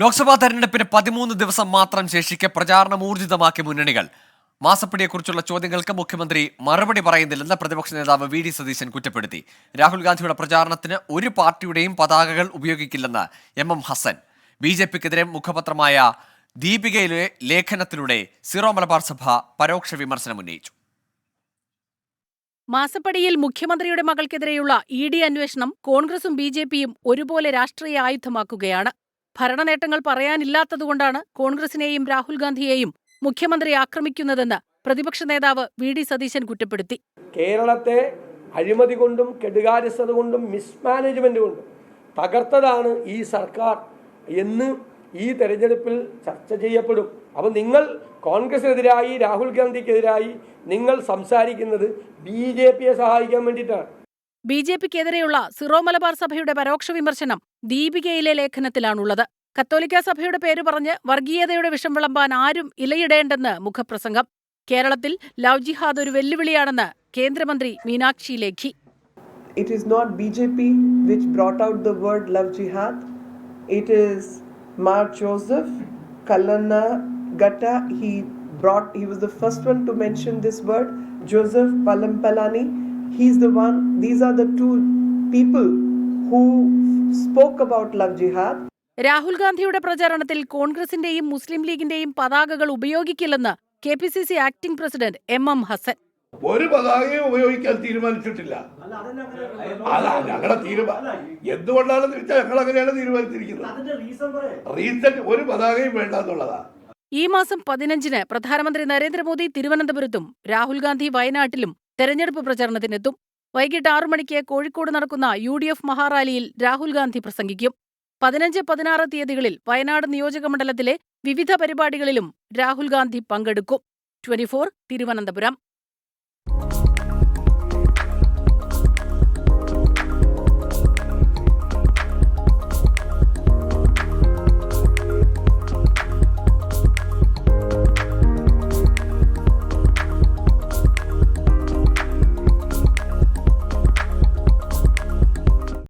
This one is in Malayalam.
ലോക്സഭാ തെരഞ്ഞെടുപ്പിന് പതിമൂന്ന് ദിവസം മാത്രം ശേഷിക്കെ പ്രചാരണം ഊർജിതമാക്കിയ മുന്നണികൾ. മാസപ്പടിയെക്കുറിച്ചുള്ള ചോദ്യങ്ങൾക്ക് മുഖ്യമന്ത്രി മറുപടി പറയുന്നില്ലെന്ന് പ്രതിപക്ഷ നേതാവ് വി ഡി സതീശൻ കുറ്റപ്പെടുത്തി. രാഹുൽ ഗാന്ധിയുടെ പ്രചാരണത്തിന് ഒരു പാർട്ടിയുടെയും പതാകകൾ ഉപയോഗിക്കില്ലെന്ന് M M Hassan. B J പിക്കെതിരെ മുഖപത്രമായ ദീപികയിലെ ലേഖനത്തിലൂടെ സിറോ മലബാർ സഭ പരോക്ഷ വിമർശനം ഉന്നയിച്ചു. മാസപ്പടിയിൽ മുഖ്യമന്ത്രിയുടെ മകൾക്കെതിരെയുള്ള ഇ ഡി അന്വേഷണം കോൺഗ്രസും ബി ജെ പിയും ഒരുപോലെ രാഷ്ട്രീയ ആയുധമാക്കുകയാണ്. ഭരണനേട്ടങ്ങൾ പറയാനില്ലാത്തതുകൊണ്ടാണ് കോൺഗ്രസിനെയും രാഹുൽ ഗാന്ധിയെയും മുഖ്യമന്ത്രി ആക്രമിക്കുന്നതെന്ന് പ്രതിപക്ഷ നേതാവ് വി ഡി സതീശൻ കുറ്റപ്പെടുത്തി. കേരളത്തെ അഴിമതി കൊണ്ടും കെടുകാര്യസ്ഥത കൊണ്ടും മിസ്മാനേജ്മെന്റ് കൊണ്ടും തകർത്തതാണ് ഈ സർക്കാർ എന്ന് ഈ തെരഞ്ഞെടുപ്പിൽ ചർച്ച ചെയ്യപ്പെടും. അപ്പോൾ നിങ്ങൾ കോൺഗ്രസിനെതിരായി രാഹുൽ ഗാന്ധിക്കെതിരായി നിങ്ങൾ സംസാരിക്കുന്നത് ബി ജെ പിയെ സഹായിക്കാൻ വേണ്ടിയിട്ടാണ്. ബി ജെ പിക്കെതിരെയുള്ള സിറോ മലബാർ സഭയുടെ പരോക്ഷ വിമർശനം ദീപികയിലെ ലേഖനത്തിലാണുള്ളത് കത്തോലിക്ക സഭയുടെ പേര് പറഞ്ഞ് വർഗീയതയുടെ വിഷം വിളമ്പാൻ ആരും ഇലയിടേണ്ടെന്ന് മുഖപ്രസംഗം കേരളത്തിൽ ലവ് ജിഹാദ് ഒരു വെല്ലുവിളിയാണെന്ന് കേന്ദ്രമന്ത്രി Meenakshi Lekhi it is not B J P which brought out the word love jihad it is Mar Joseph Kallarangatt he brought. He was the first one to mention this word. Joseph Palampalani. He's the one. These are the two people who spoke about love jihad. Rahul ഗാന്ധിയുടെ പ്രചാരണത്തിൽ കോൺഗ്രസിന്റെയും മുസ്ലിം ലീഗിന്റെയും പതാകകൾ ഉപയോഗിക്കില്ലെന്ന് K P C C acting president M M Hassan ഒരു പതാകയും ഉപയോഗിക്കാൻ തീരുമാനിച്ചിട്ടില്ല അതാ ഞങ്ങളുടെ തീരുമാനം എന്തുകൊണ്ടാണെന്ന് വെച്ചാൽ ഞങ്ങൾ അങ്ങനെയാണ് തീരുമാനിച്ചിരിക്കുന്നത് റീസൺ ഒരു പതാകയും വേണ്ട എന്നുള്ളതാ ഈ മാസം പതിനഞ്ചിന് പ്രധാനമന്ത്രി നരേന്ദ്രമോദി തിരുവനന്തപുരത്തും രാഹുൽ ഗാന്ധി വയനാട്ടിലും തെരഞ്ഞെടുപ്പ് പ്രചാരണത്തിനെത്തും. വൈകിട്ട് ആറു മണിക്ക് കോഴിക്കോട് നടക്കുന്ന യു ഡി എഫ് മഹാറാലിയിൽ രാഹുൽ ഗാന്ധി പ്രസംഗിക്കും. പതിനഞ്ച് പതിനാറ് തീയതികളിൽ വയനാട് നിയോജകമണ്ഡലത്തിലെ വിവിധ പരിപാടികളിലും രാഹുൽ ഗാന്ധി പങ്കെടുക്കും. Twenty four Thiruvananthapuram.